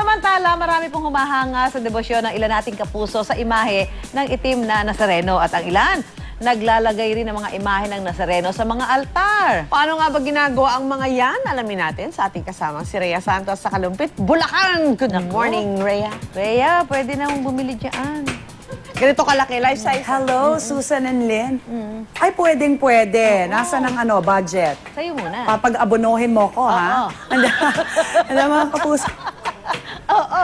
Samantala, marami pong humahanga sa debosyon ng ilan nating kapuso sa imahe ng itim na Nazareno at ang ilan naglalagay rin ng mga imahe ng Nazareno sa mga altar. Paano nga ba ginagawa ang mga yan? Alamin natin sa ating kasamang si Rhea Santos sa Kalumpit, Bulacan. Good Naku. morning, Rhea. Rhea, pwede na mong bumili dyan. Ganito kalaki, life size. Hello, Susan and Lynn. Ay, pwedeng pwede. Nasa ng ano, budget? Sa'yo muna. Papag-abonohin mo ko, ha? Oo. Handa, handa mga kapuso.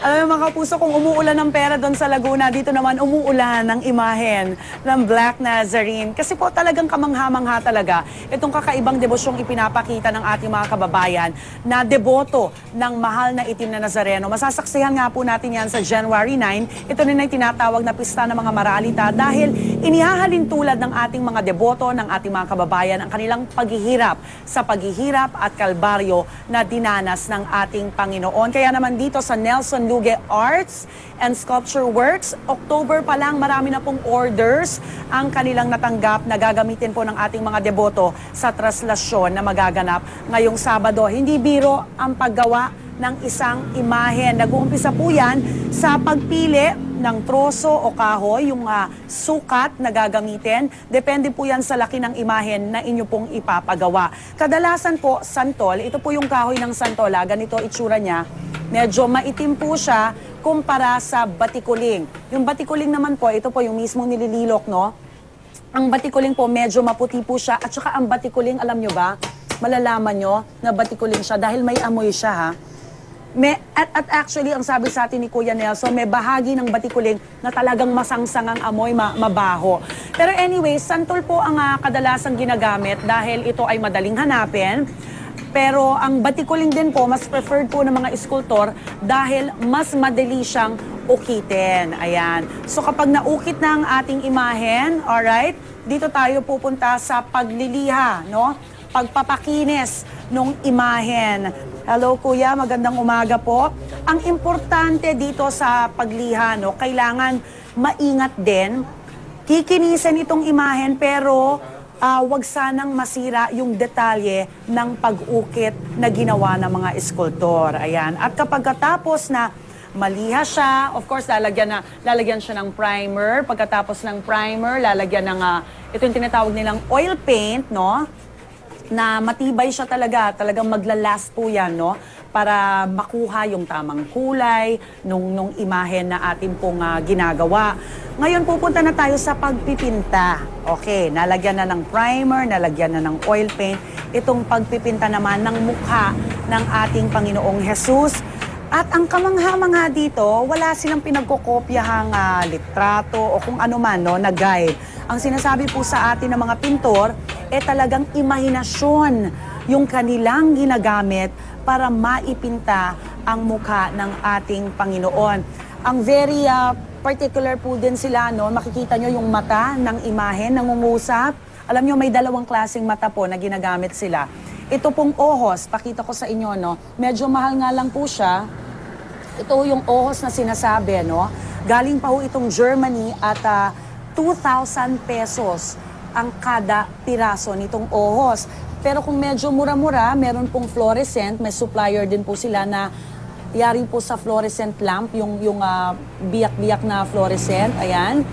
Alam mo mga kapuso, kung umuulan ng pera doon sa Laguna, dito naman umuulan ng imahen ng Black Nazarene. Kasi po talagang kamangha-mangha talaga itong kakaibang debosyong ipinapakita ng ating mga kababayan na deboto ng mahal na itim na Nazareno. Masasaksihan nga po natin yan sa January 9. Ito rin ay tinatawag na pista ng mga maralita dahil inihahalin tulad ng ating mga deboto, ng ating mga kababayan, ang kanilang paghihirap sa paghihirap at kalbaryo na dinanas ng ating Panginoon. Kaya naman dito sa Nelson Luge Arts and Sculpture Works, October pa lang marami na pong orders ang kanilang natanggap na gagamitin po ng ating mga deboto sa traslasyon na magaganap ngayong Sabado. Hindi biro ang paggawa ng isang imahe. Nag-uumpisa po yan sa pagpili ng troso o kahoy, yung ah, sukat na gagamitin. Depende po yan sa laki ng imahen na inyo pong ipapagawa. Kadalasan po, santol, ito po yung kahoy ng santola, ganito itsura niya. Medyo maitim po siya kumpara sa batikuling. Yung batikuling naman po, ito po yung mismong nilililok, no? Ang batikuling po, medyo maputi po siya. At saka ang batikuling, alam nyo ba, malalaman nyo na batikuling siya dahil may amoy siya, ha? May, at, at actually, ang sabi sa atin ni Kuya Nelson, may bahagi ng batikuling na talagang masangsang ang amoy, ma- mabaho. Pero anyway, santol po ang ah, kadalasang ginagamit dahil ito ay madaling hanapin. Pero ang batikuling din po, mas preferred po ng mga iskultor dahil mas madali siyang ukitin. Ayan. So kapag naukit na ang ating imahen, alright, dito tayo pupunta sa pagliliha, no? Pagpapakinis nung imahen. Hello kuya, magandang umaga po. Ang importante dito sa pagliha, no, kailangan maingat din. Kikinisan itong imahen pero ah, wag sanang masira yung detalye ng pag-ukit na ginawa ng mga eskultor. Ayan. At kapag katapos na maliha siya, of course, lalagyan, na, lalagyan siya ng primer. Pagkatapos ng primer, lalagyan ng, ah, ito yung tinatawag nilang oil paint, no? Na matibay siya talaga, talagang maglalast po yan, no? Para makuha yung tamang kulay nung, nung imahen na atin pong ah, ginagawa. Ngayon pupunta na tayo sa pagpipinta. Okay, nalagyan na ng primer, nalagyan na ng oil paint. Itong pagpipinta naman ng mukha ng ating Panginoong Jesus. At ang kamangha-mangha dito, wala silang pinagkokopyahang ah, litrato o kung ano man no, na guide. Ang sinasabi po sa atin ng mga pintor, eh talagang imahinasyon yung kanilang ginagamit para maipinta ang mukha ng ating Panginoon. Ang very ah, particular po din sila, no? makikita nyo yung mata ng imahen, nangungusap. Alam nyo, may dalawang klaseng mata po na ginagamit sila. Ito pong ohos, pakita ko sa inyo, no? medyo mahal nga lang po siya. Ito yung ohos na sinasabi, no? Galing pa ho itong Germany at ah, 2,000 pesos ang kada piraso nitong ohos. Pero kung medyo mura-mura, meron pong fluorescent, may supplier din po sila na yari po sa fluorescent lamp, yung, yung ah, biyak-biyak na fluorescent, ayan.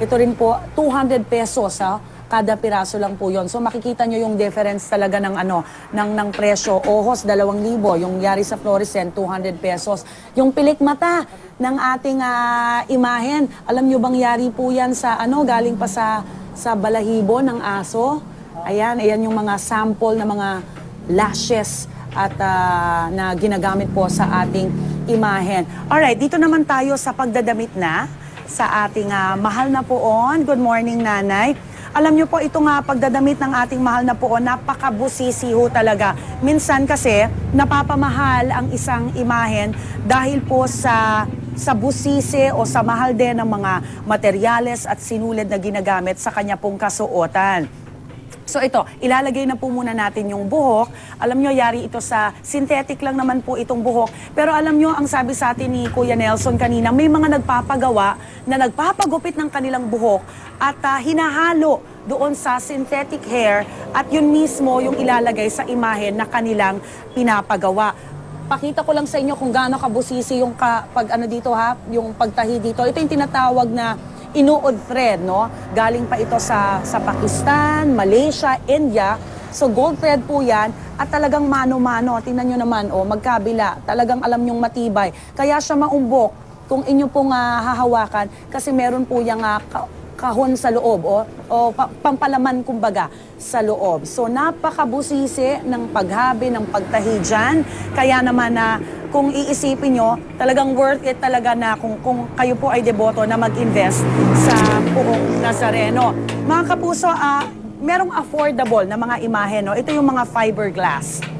Ito rin po, 200 pesos, ha? Kada piraso lang po yon. So makikita nyo yung difference talaga ng ano ng ng presyo. Ohos 2,000, yung yari sa fluorescent 200 pesos. Yung pilik mata ng ating ah, imahen, alam nyo bang yari po yan sa ano galing pa sa sa balahibo ng aso? Ayan, ayan yung mga sample na mga lashes at ah, na ginagamit po sa ating imahen. Alright, dito naman tayo sa pagdadamit na sa ating ah, mahal na poon. Good morning, nanay. Alam niyo po, ito nga pagdadamit ng ating mahal na poon, napakabusisi ho talaga. Minsan kasi, napapamahal ang isang imahen dahil po sa sa busisi o sa mahal din ng mga materyales at sinulid na ginagamit sa kanya pong kasuotan. So ito, ilalagay na po muna natin yung buhok. Alam nyo, yari ito sa synthetic lang naman po itong buhok. Pero alam nyo, ang sabi sa atin ni Kuya Nelson kanina, may mga nagpapagawa na nagpapagupit ng kanilang buhok at ah, hinahalo doon sa synthetic hair at yun mismo yung ilalagay sa imahe na kanilang pinapagawa. Pakita ko lang sa inyo kung gaano kabusisi yung ka, pag ano dito ha, yung pagtahi dito. Ito yung tinatawag na inuod thread, no? Galing pa ito sa, sa Pakistan, Malaysia, India. So gold thread po yan at talagang mano-mano. Tingnan nyo naman, oh, magkabila. Talagang alam nyong matibay. Kaya siya maumbok kung inyo pong ah, hahawakan kasi meron po yung ka- kahon sa loob o, o pa- pampalaman kumbaga sa loob. So napakabusisi ng paghabi, ng pagtahi dyan. Kaya naman na kung iisipin nyo, talagang worth it talaga na kung, kung kayo po ay deboto na mag-invest sa Puong Nazareno. Mga kapuso, ah, merong affordable na mga imahe. No? Ito yung mga fiberglass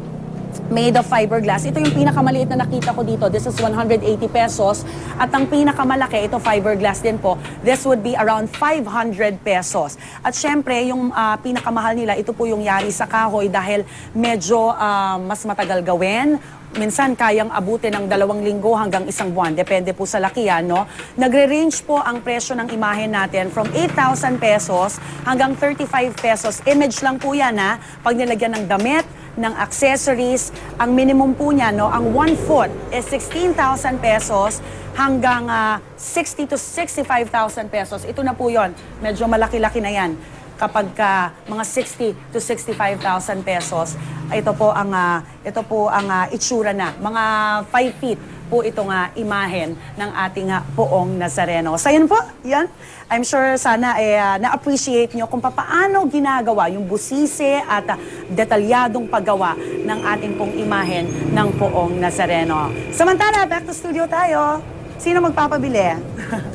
made of fiberglass. Ito yung pinakamaliit na nakita ko dito. This is 180 pesos. At ang pinakamalaki, ito fiberglass din po. This would be around 500 pesos. At syempre, yung ah, pinakamahal nila, ito po yung yari sa kahoy dahil medyo ah, mas matagal gawin. Minsan kayang abutin ng dalawang linggo hanggang isang buwan. Depende po sa lakihan, no? Nagre-range po ang presyo ng imahe natin from 8,000 pesos hanggang 35 pesos. Image lang po yan, ha? Pag nilagyan ng damit, ng accessories. Ang minimum po niya, no, ang one foot is 16,000 pesos hanggang ah, 60 to 65,000 pesos. Ito na po yon. Medyo malaki-laki na yan. Kapag ka mga 60 to 65,000 pesos, ito po ang ah, ito po ang ah, itsura na. Mga 5 feet po itong nga imahen ng ating nga poong Nazareno. So yun po, yan. I'm sure sana eh, ah, na-appreciate nyo kung paano ginagawa yung busise at ah, detalyadong paggawa ng ating pong imahen ng poong Nazareno. Samantala, back to studio tayo. Sino magpapabili?